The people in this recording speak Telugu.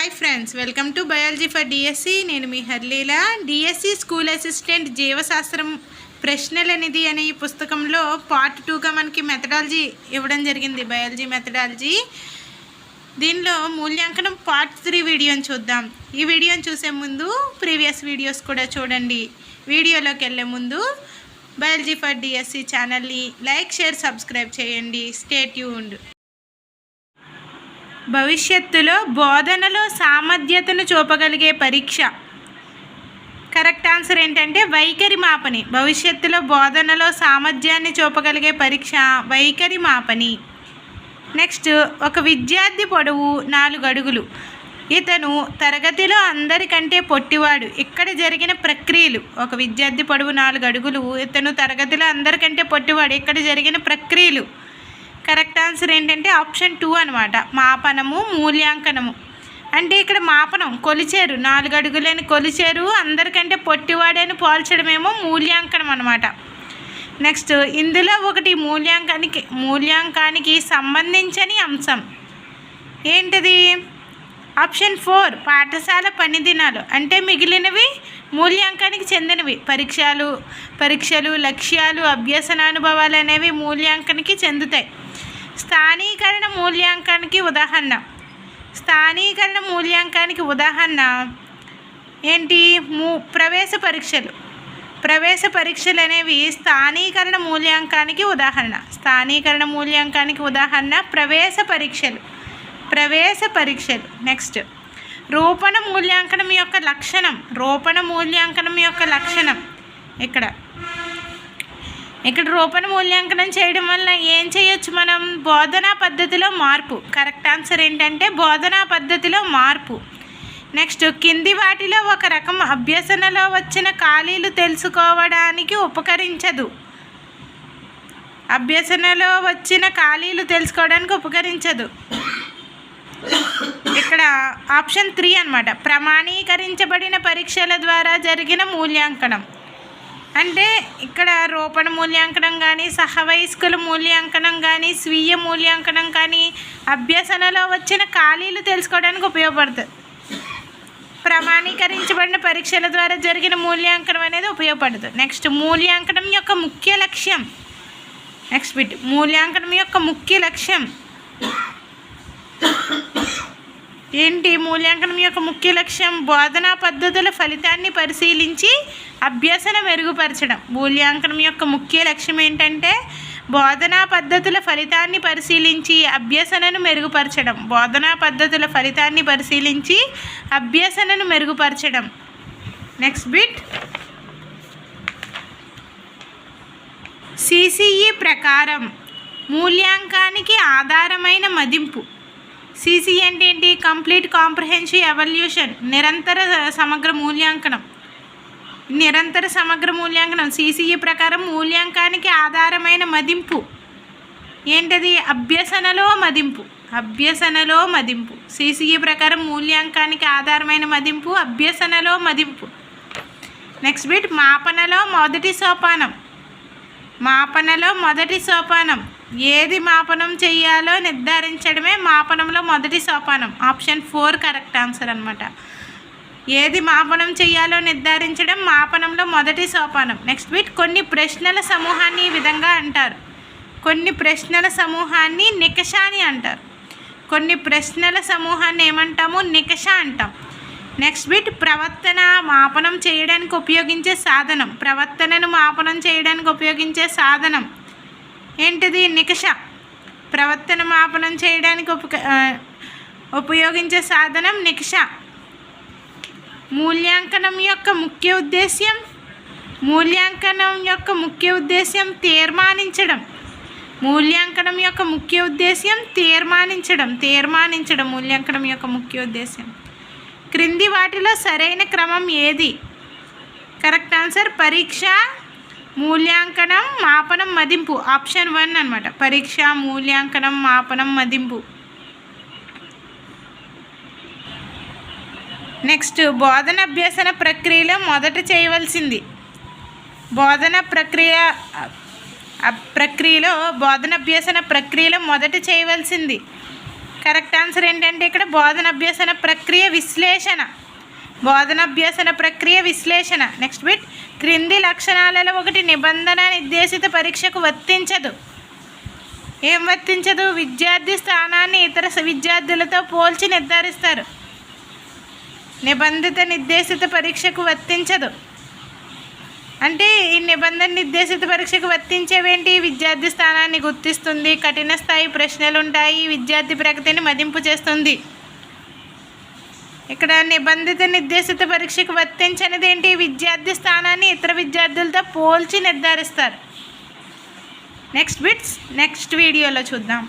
Hi friends welcome to biology for DSC నేను మీ హర్లీల. డిఎస్సి స్కూల్ అసిస్టెంట్ జీవశాస్త్రం ప్రశ్నలనిది అనే ఈ పుస్తకంలో పార్ట్ టూగా మనకి మెథడాలజీ ఇవ్వడం జరిగింది బయాలజీ మెథడాలజీ దీనిలో మూల్యాంకనం పార్ట్ త్రీ వీడియోని చూద్దాం. ఈ వీడియోని చూసే ముందు ప్రీవియస్ వీడియోస్ కూడా చూడండి. వీడియోలోకి వెళ్ళే ముందు బయాలజీ ఫర్ డిఎస్సి ఛానల్ని లైక్ షేర్ సబ్స్క్రైబ్ చేయండి. స్టే ట్యూన్డ్ భవిష్యత్తులో బోధనలో సామర్థ్యతను చూపగలిగే పరీక్ష. కరెక్ట్ ఆన్సర్ ఏంటంటే వైఖరి మాపని. భవిష్యత్తులో బోధనలో సామర్థ్యాన్ని చూపగలిగే పరీక్ష వైఖరి మాపని. నెక్స్ట్ ఒక విద్యార్థి పొడవు నాలుగు అడుగులు. ఇతను తరగతిలో అందరికంటే పొట్టివాడు. ఇక్కడ జరిగిన ప్రక్రియలు. ఒక విద్యార్థి పొడవు నాలుగు అడుగులు. ఇతను తరగతిలో అందరికంటే పొట్టివాడు. ఇక్కడ జరిగిన ప్రక్రియలు. కరెక్ట్ ఆన్సర్ ఏంటంటే ఆప్షన్ టూ అనమాట మాపనము మూల్యాంకనము. అంటే ఇక్కడ మాపనం కొలిచారు. నాలుగు అడుగులని కొలిచారు అందరికంటే పొట్టివాడని పోల్చడమేమో మూల్యాంకనం అనమాట నెక్స్ట్ ఇందులో ఒకటి మూల్యాంకానికి మూల్యాంకానికి సంబంధించని అంశం. ఏంటిది? ఆప్షన్ ఫోర్ పాఠశాల పని దినాలు. అంటే మిగిలినవి మూల్యాంకానికి చెందినవి. పరీక్షలు పరీక్షలు లక్ష్యాలు అభ్యసనానుభవాలు అనేవి మూల్యాంకనానికి చెందుతాయి. స్థానీకరణ మూల్యాంకానికి ఉదాహరణ. స్థానీకరణ మూల్యాంకానికి ఉదాహరణ ఏంటి? మూ ప్రవేశ పరీక్షలు. ప్రవేశ పరీక్షలు అనేవి స్థానీకరణ మూల్యాంకానికి ఉదాహరణ. స్థానీకరణ మూల్యాంకానికి ఉదాహరణ ప్రవేశ పరీక్షలు. ప్రవేశ పరీక్షలు. నెక్స్ట్. రూపణ మూల్యాంకనం యొక్క లక్షణం. రూపణ మూల్యాంకనం యొక్క లక్షణం. ఇక్కడ. ఇక్కడ రూపణ మూల్యాంకనం చేయడం వల్ల ఏం చేయొచ్చు మనం? బోధనా పద్ధతిలో మార్పు. కరెక్ట్ ఆన్సర్ ఏంటంటే బోధనా పద్ధతిలో మార్పు. నెక్స్ట్ కింది వాటిలో ఒక రకం అభ్యసనలో వచ్చిన ఖాళీలు తెలుసుకోవడానికి ఉపకరించదు. అభ్యసనలో వచ్చిన ఖాళీలు తెలుసుకోవడానికి ఉపకరించదు. ఇక్కడ ఆప్షన్ త్రీ అనమాట ప్రమాణీకరించబడిన పరీక్షల ద్వారా జరిగిన మూల్యాంకనం. అంటే ఇక్కడ రూపణ మూల్యాంకనం కానీ సహవయస్కుల మూల్యాంకనం కానీ స్వీయ మూల్యాంకనం కానీ అభ్యసనలో వచ్చిన ఖాళీలు తెలుసుకోవడానికి ఉపయోగపడుతుంది ప్రమాణీకరించబడిన పరీక్షల ద్వారా జరిగిన మూల్యాంకనం అనేది ఉపయోగపడుతుంది. నెక్స్ట్ మూల్యాంకనం యొక్క ముఖ్య లక్ష్యం. నెక్స్ట్ బిట్ మూల్యాంకనం యొక్క ముఖ్య లక్ష్యం. ఏంటి మూల్యాంకనం యొక్క ముఖ్య లక్ష్యం? బోధనా పద్ధతుల ఫలితాన్ని పరిశీలించి అభ్యసన మెరుగుపరచడం. మూల్యాంకనం యొక్క ముఖ్య లక్ష్యం ఏంటంటే బోధనా పద్ధతుల ఫలితాన్ని పరిశీలించి అభ్యసనను మెరుగుపరచడం. బోధనా పద్ధతుల ఫలితాన్ని పరిశీలించి అభ్యసనను మెరుగుపరచడం. నెక్స్ట్ బిట్ సిసిఈ ప్రకారం మూల్యాంకానికి ఆధారమైన మదింపు. సిసి అంటే ఏంటి కంప్లీట్ కాంప్రహెన్సివ్ ఎవల్యూషన్ నిరంతర సమగ్ర మూల్యాంకనం. నిరంతర సమగ్ర మూల్యాంకనం సిసిఈ ప్రకారం మూల్యాంకానికి ఆధారమైన మదింపు. ఏంటది? అభ్యసనలో మదింపు. అభ్యసనలో మదింపు. సిసిఈ ప్రకారం మూల్యాంకానికి ఆధారమైన మదింపు అభ్యసనలో మదింపు. నెక్స్ట్ బిట్ మాపనలో మొదటి సోపానం. మాపనలో మొదటి సోపానం. ఏది మాపనం చేయాలో నిర్ధారించడమే మాపనంలో మొదటి సోపానం. ఆప్షన్ ఫోర్ కరెక్ట్ ఆన్సర్ అనమాట ఏది మాపనం చేయాలో నిర్ధారించడం మాపనంలో మొదటి సోపానం. నెక్స్ట్ వీట్ కొన్ని ప్రశ్నల సమూహాన్ని ఈ విధంగా అంటారు. కొన్ని ప్రశ్నల సమూహాన్ని నికష అని అంటారు. కొన్ని ప్రశ్నల సమూహాన్ని ఏమంటాము? నికష అంటాం. నెక్స్ట్ బిట్ ప్రవర్తన మాపనం చేయడానికి ఉపయోగించే సాధనం. ప్రవర్తనను మాపనం చేయడానికి ఉపయోగించే సాధనం. ఏంటిది? నికష. ప్రవర్తన మాపనం చేయడానికి ఉప ఉపయోగించే సాధనం నికష. మూల్యాంకనం యొక్క ముఖ్య ఉద్దేశ్యం మూల్యాంకనం యొక్క ముఖ్య ఉద్దేశ్యం తీర్మానించడం. మూల్యాంకనం యొక్క ముఖ్య ఉద్దేశ్యం తీర్మానించడం తీర్మానించడం మూల్యాంకనం యొక్క ముఖ్య ఉద్దేశ్యం. క్రింది వాటిలో సరైన క్రమం ఏది? కరెక్ట్ ఆన్సర్ పరీక్ష మూల్యాంకనం మాపనం మదింపు. ఆప్షన్ వన్ అనమాట పరీక్ష మూల్యాంకనం మాపనం మదింపు. నెక్స్ట్ బోధన అభ్యసన ప్రక్రియలో మొదట చేయవలసింది. బోధన ప్రక్రియ ప్రక్రియలో బోధన అభ్యసన ప్రక్రియలో మొదట చేయవలసింది. కరెక్ట్ ఆన్సర్ ఏంటంటే ఇక్కడ బోధన అభ్యసన ప్రక్రియ విశ్లేషణ. బోధనాభ్యసన ప్రక్రియ విశ్లేషణ. నెక్స్ట్ బిట్ క్రింది లక్షణాలలో ఒకటి నిబంధన నిర్దేశిత పరీక్షకు వర్తించదు. ఏం వర్తించదు? విద్యార్థి స్థానాన్ని ఇతర విద్యార్థులతో పోల్చి నిర్ధారిస్తారు. నిబంధిత నిర్దేశిత పరీక్షకు వర్తించదు. అంటే ఈ నిబంధన నిర్దేశిత పరీక్షకు వర్తించేవేంటి? విద్యార్థి స్థానాన్ని గుర్తిస్తుంది కఠిన స్థాయి ప్రశ్నలు ఉంటాయి విద్యార్థి ప్రగతిని మదింపు చేస్తుంది. ఇక్కడ నిబంధిత నిర్దేశిత పరీక్షకు వర్తించనిది ఏంటి? విద్యార్థి స్థానాన్ని ఇతర విద్యార్థులతో పోల్చి నిర్ధారిస్తారు. నెక్స్ట్ బిట్స్ నెక్స్ట్ వీడియోలో చూద్దాం.